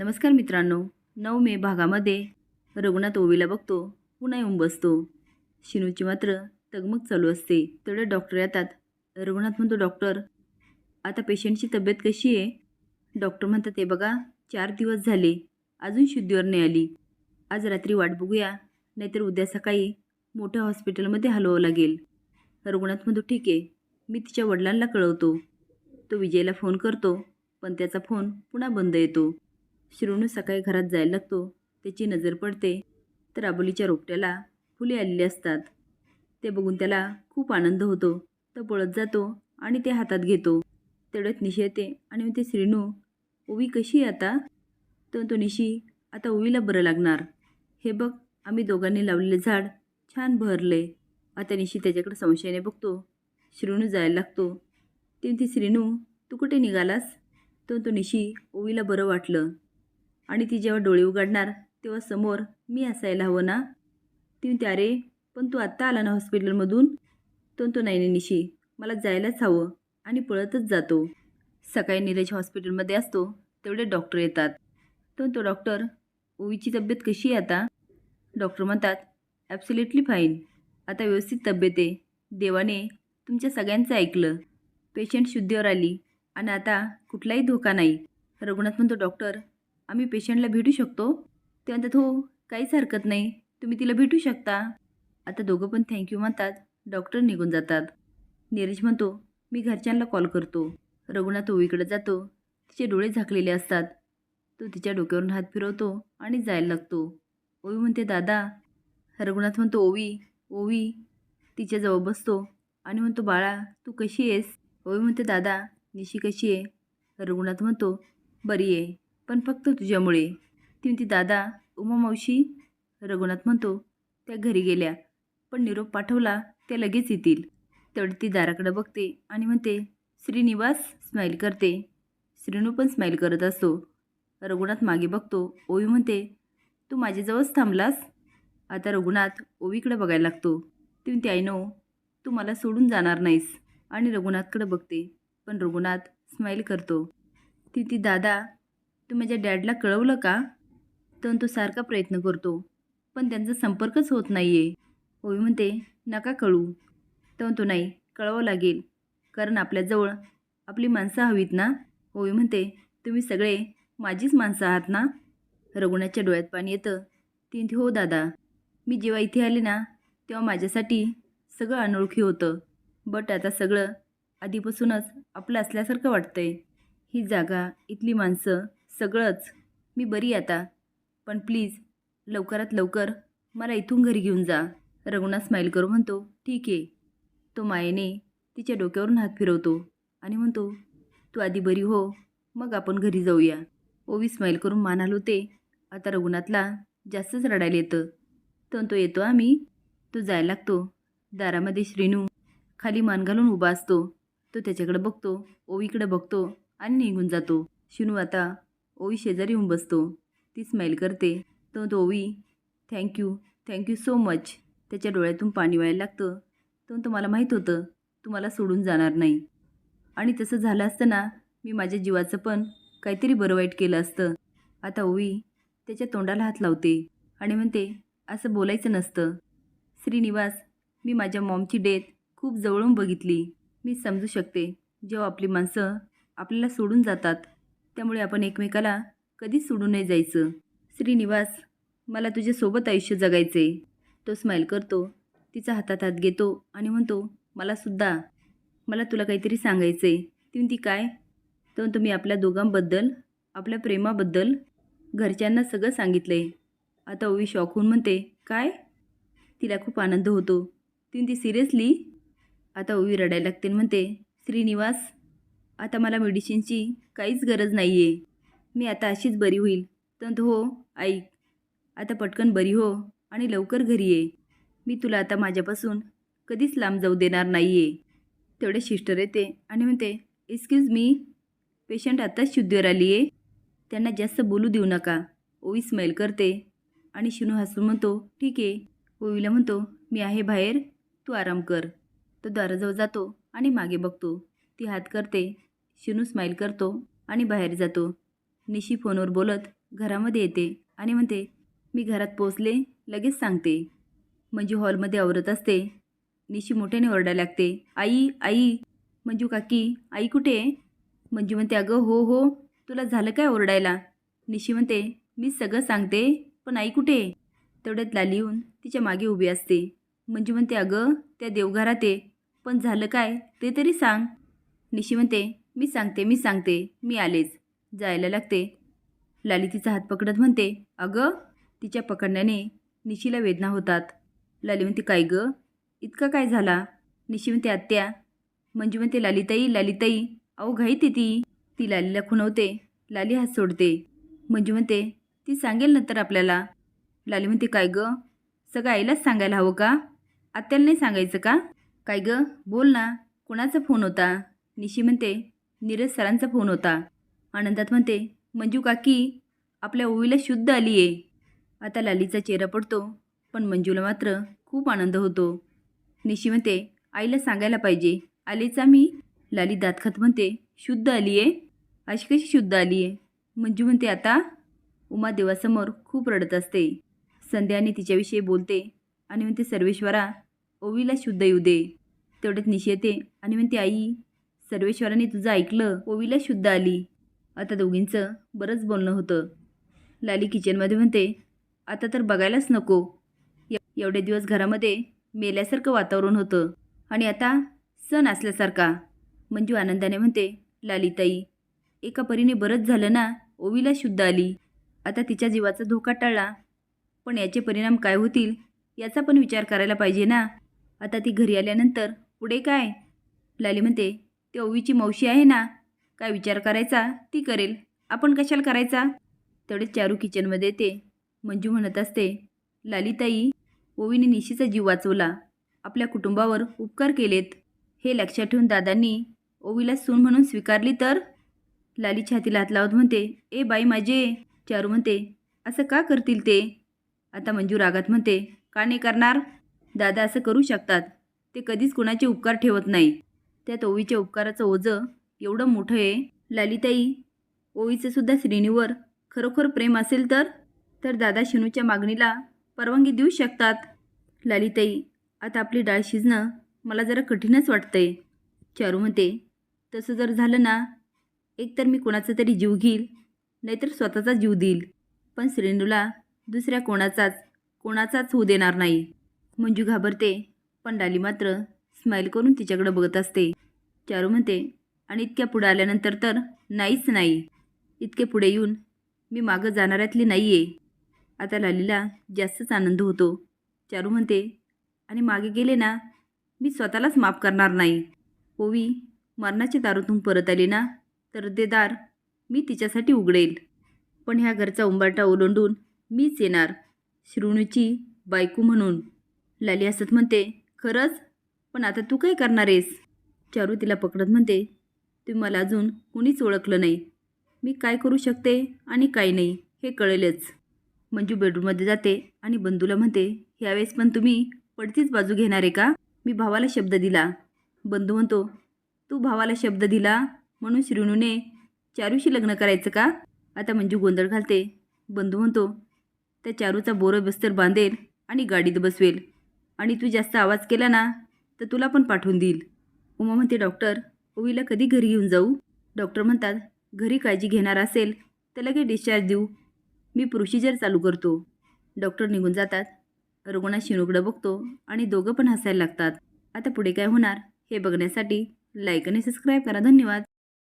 नमस्कार मित्रांनो नऊ मे भागामध्ये रघुनाथ ओवीला बघतो पुन्हा येऊन बसतो. शिनूची मात्र तगमग चालू असते. तेवढ्या डॉक्टर येतात. रघुनाथ म्हणतो डॉक्टर आता पेशंटची तब्येत कशी आहे? डॉक्टर म्हणतात ते बघा चार दिवस झाले. अजून शुद्धीवर नाही आली. आज रात्री वाट बघूया. नाहीतर उद्या सकाळी मोठ्या हॉस्पिटलमध्ये हलवावं लागेल. रघुनाथ म्हणतो ठीक आहे. मी तिच्या वडिलांना कळवतो. तो विजयला फोन करतो. पण त्याचा फोन पुन्हा बंद येतो. शिरोणू सकाळी घरात जायला लागतो. त्याची नजर पडते. तर आबोलीच्या रोपट्याला फुले आलेली असतात. ते बघून त्याला खूप आनंद होतो. तो पळत जातो आणि ते हातात घेतो. तेवढ्यात निशी येते आणि मग ते श्रीनू ओवी कशी आहे आता? तर तो निशी आता ओवीला बरं लागणार. हे बघ आम्ही दोघांनी लावलेले झाड छान बहरले. आता निशी त्याच्याकडे संशयाने बघतो. श्रीनू जायला लागतो. ती श्रीणू श्रीनू तू कुठे निघालास? तर तो निशी ओवीला बरं वाटलं. आणि ती जेव्हा डोळे उघडणार तेव्हा समोर मी असायला हवं ना? ती म्हणते अरे पण तू आत्ता आला ना हॉस्पिटलमधून? तो तो नाही नाही निशी मला जायलाच हवं आणि पळतच जातो. सकाळी नीरज हॉस्पिटलमध्ये असतो तेवढे डॉक्टर येतात. तो तो डॉक्टर ओवीची तब्येत कशी आहे आता? डॉक्टर म्हणतात ॲब्सोल्युटली फाईन. आता व्यवस्थित तब्येत आहे. देवाने तुमच्या सगळ्यांचं ऐकलं. पेशंट शुद्धीवर आली आणि आता कुठलाही धोका नाही. रघुनाथ म्हणतो डॉक्टर आम्ही पेशंटला भेटू शकतो. ते म्हणतात हो काहीच हरकत नाही. तुम्ही तिला भेटू शकता. आता दोघं पण थँक्यू म्हणतात. डॉक्टर निघून जातात. नीरज म्हणतो मी घरच्यांना कॉल करतो. रघुनाथ ओवीकडे जातो. तिचे डोळे झाकलेले असतात. तो तिच्या डोक्यावरून हात फिरवतो आणि जायला लागतो. ओवी म्हणते दादा. रघुनाथ म्हणतो ओवी ओवी. तिच्याजवळ बसतो आणि म्हणतो बाळा तू कशी आहेस? ओवी म्हणते दादा निशी कशी आहे? रघुनाथ म्हणतो बरी आहे. पण फक्त तुझ्यामुळे. ती ती दादा उमा मावशी रघुनाथ म्हणतो त्या घरी गेल्या. पण निरोप पाठवला त्या लगेच येतील. तेवढी ती दाराकडे बघते आणि म्हणते श्रीनिवास स्माईल करते. श्रीनू पण स्माईल करत असतो. रघुनाथ मागे बघतो. ओवी म्हणते तू माझ्याजवळच थांबलास? आता रघुनाथ ओवीकडे बघायला लागतो. ती म्हणते आय नो तू मला सोडून जाणार नाहीस. आणि रघुनाथकडे बघते. पण रघुनाथ स्माईल करतो. ती ती दादा तू माझ्या डॅडला कळवलं का? तर तो सारखा प्रयत्न करतो. पण त्यांचा संपर्कच होत नाही आहे ओवी म्हणते नका कळू. तर तो नाही कळवावं लागेल. कारण आपल्याजवळ आपली माणसं हवीत ना? ओवी म्हणते तुम्ही सगळे माझीच माणसं आहात ना? रघुनाथच्या डोळ्यात पाणी येतं. ती म्हणते हो दादा. मी जेव्हा इथे आले ना तेव्हा माझ्यासाठी सगळं अनोळखी होतं. बट आता सगळं आधीपासूनच आपलं असल्यासारखं वाटतंय. ही जागा इथली माणसं सगळंच. मी बरी आता. पण प्लीज लवकरात लवकर मला इथून घरी घेऊन जा. रघुनाथ स्माईल करू म्हणतो. ठीक आहे. तो मायेने तिच्या डोक्यावरून हात फिरवतो आणि म्हणतो तू आधी बरी हो. मग आपण घरी जाऊया. ओवी स्माईल करून मान हलवते. आता रघुनाथला जास्तच रडायला येतं. तर तो येतो आम्ही. तो जायला लागतो. दारामध्ये श्रीनू खाली मान घालून उभा असतो. तो त्याच्याकडे बघतो. ओवीकडे बघतो आणि निघून जातो. शिनू आता ओवी शेजारी येऊन बसतो. ती स्माईल करते. तो तो ओवी थँक्यू थँक्यू सो मच त्याच्या डोळ्यातून पाणी व्हायला लागतं. तो तुम्हाला माहीत होतं तुम्हाला सोडून जाणार नाही. आणि तसं झालं असताना मी माझ्या जीवाचं पण काहीतरी बरं वाईट केलं असतं. आता ओवी त्याच्या तोंडाला हात लावते आणि म्हणते असं बोलायचं नसतं. श्रीनिवास मी माझ्या मॉमची डेथ खूप जवळून बघितली. मी समजू शकते जेव्हा आपली माणसं आपल्याला सोडून जातात त्यामुळे आपण एकमेकाला कधीच सोडून नाही जायचं. श्रीनिवास मला तुझ्यासोबत आयुष्य जगायचे तो स्माईल करतो. तिचा हातात हात घेतो आणि म्हणतो मलासुद्धा मला तुला काहीतरी सांगायचं आहे ती म्हणती काय? तर म्हणतो मी आपल्या दोघांबद्दल आपल्या प्रेमाबद्दल घरच्यांना सगळं सांगितलं आहे आता ओवी शॉक होऊन म्हणते काय? तिला खूप आनंद होतो. ती म्हणती सिरियसली? आता ओवी रडायला लागते म्हणते श्रीनिवास आता मला मेडिसिनची काहीच गरज नाही आहे मी आता अशीच बरी होईल. तंत हो ऐक. आता पटकन बरी हो आणि लवकर घरी ये. मी तुला आता माझ्यापासून कधीच लांब जाऊ देणार नाही आहे तेवढे सिस्टर येते आणि म्हणते एक्सक्यूज मी पेशंट आत्ताच शुद्धीवर आली आहे त्यांना जास्त बोलू देऊ नका. ओवी स्माईल करते आणि शिनू हसून म्हणतो ठीक आहे. ओवीला म्हणतो मी आहे बाहेर. तू आराम कर. तो दाराजवळ जातो आणि मागे बघतो. ती हात करते. शिनू स्माईल करतो आणि बाहेर जातो. निशी फोनवर बोलत घरामध्ये येते आणि म्हणते मी घरात पोचले लगेच सांगते. मंजू हॉलमध्ये आवरत असते. निशी मोठ्याने ओरडायला लागते आई आई. मंजू काकी आई कुठे आहे? मंजू म्हणते अगं हो हो तुला झालं काय ओरडायला? निशी म्हणते मी सगळं सांगते पण आई कुठे आहे? तेवढ्यात लाली येऊन तिच्यामागे उभी असते. मंजू म्हणते अगं त्या देवघरात आहे पण झालं काय ते तरी सांग. निशी म्हणते मी सांगते मी सांगते. मी आलेच. जायला लागते. लाली तिचा हात पकडत म्हणते अगं. तिच्या पकडण्याने निशीला वेदना होतात. लाली म्हणते काय गं? इतका काय झाला? निशी म्हणते आत्या. मंजू म्हणते लालिताई लालिताई. अहो घाईत ती. ती लालीला खुणवते. लाली हात सोडते. मंजू म्हणते ती सांगेल नंतर आपल्याला. लाली म्हणते काय गं? सगळं आईलाच सांगायला हवं का? आत्याला नाही सांगायचं का? काय गं? बोल ना. कोणाचा फोन होता? निशी म्हणते नीरज सरांचा फोन होता. आनंदात म्हणते मंजू काकी आपल्या ओवीला शुद्ध आली आहे आता लालीचा चेहरा पडतो पण मंजूला मात्र खूप आनंद होतो. निशी म्हणते आईला सांगायला पाहिजे. आलीच आम्ही. लाली दात खात म्हणते शुद्ध आली आहे अशी कशी शुद्ध आली आहे मंजू म्हणते आता उमा देवासमोर खूप रडत असते. संध्याने तिच्याविषयी बोलते आणि म्हणते सर्वेश्वरा ओवीला शुद्ध येऊ दे. तेवढ्यात निशी येते आणि म्हणते आई सर्वेश्वराने तुझं ऐकलं ओवीला शुद्ध आली. आता दोघींचं बरंच बोलणं होतं. लाली किचनमध्ये म्हणते आता तर बघायलाच नको. एवढे दिवस घरामध्ये मेल्यासारखं वातावरण होतं. आणि आता सण असल्यासारखा. मंजू आनंदाने म्हणते लालीताई एका परीने बरंच झालं ना ओवीला शुद्ध आली. आता तिच्या जीवाचा धोका टळला पण याचे परिणाम काय होतील याचा पण विचार करायला पाहिजे ना. आता ती घरी आल्यानंतर पुढे काय? लाली म्हणते ते ओवीची मावशी आहे ना काय विचार करायचा? ती करेल. आपण कशाला करायचा? तेवढेच चारू किचनमध्ये येते. मंजू म्हणत असते लालीताई ओवीने निशीचा जीव वाचवला. आपल्या कुटुंबावर उपकार केलेत. हे लक्षात ठेवून दादांनी ओवीला सून म्हणून स्वीकारली तर? लाली छातीला हात लावत म्हणते ए बाई माझे चारू म्हणते असं का करतील ते? आता मंजू रागात म्हणते का नाही करणार? दादा असं करू शकतात. ते कधीच कुणाचे उपकार ठेवत नाही. त्यात ओवीच्या उपकाराचं ओझं एवढं मोठं आहे. लालिताई ओवीचं सुद्धा श्रेणीवर खरोखर प्रेम असेल तर? तर दादा शिनूच्या मागणीला परवानगी देऊ शकतात. लालिताई आता आपली डाळ शिजणं मला जरा कठीणच वाटतंय. चारू म्हणते तसं जर झालं ना एकतर मी कोणाचा तरी जीव घेईल नाहीतर स्वतःचा जीव देईल. पण श्रेणूला दुसऱ्या कोणाचाच कोणाचाच होऊ देणार नाही. मंजू घाबरते पण डाली मात्र स्माईल करून तिच्याकडे बघत असते. चारू म्हणते आणि इतक्या पुढे आल्यानंतर तर नाहीच नाही. इतके पुढे येऊन मी मागं जाणाऱ्यातली नाही आहे आता लालीला जास्तच आनंद होतो. चारू म्हणते आणि मागे गेले ना मी स्वतःलाच माफ करणार नाही. ओवी मरणाच्या दारूतून परत आली ना तर ते दार मी तिच्यासाठी उघडेल. पण ह्या घरचा उंबाटा ओलांडून मीच येणार श्रुणूची बायको म्हणून. लाली असत म्हणते खरंच? पण आता तू काय करणार आहेस? चारू तिला पकडत म्हणते तुम्ही मला अजून कुणीच ओळखलं नाही. मी काय करू शकते आणि काय नाही हे कळेलच. मंजू बेडरूममध्ये जाते आणि बंधूला म्हणते ह्यावेळेस पण तुम्ही पडतीच बाजू घेणार आहे का? मी भावाला शब्द दिला. बंधू म्हणतो तू भावाला शब्द दिला? म्हणून श्रीणूने चारूशी लग्न करायचं का? आता मंजू गोंधळ घालते. बंधू म्हणतो त्या चारूचा बोरं बस्तर बांधेल आणि गाडीत बसवेल. आणि तू जास्त आवाज केला ना तर तुला पण पाठवून देईल. उमा म्हणते डॉक्टर ओवीला कधी घरी घेऊन जाऊ? डॉक्टर म्हणतात घरी काळजी घेणार असेल तर लगेच डिस्चार्ज देऊ. मी प्रोसिजर चालू करतो. डॉक्टर निघून जातात. रुग्णा शिनुकडं बघतो आणि दोघं पण हसायला लागतात. आता पुढे काय होणार हे बघण्यासाठी लाईक आणि सबस्क्राईब करा. धन्यवाद.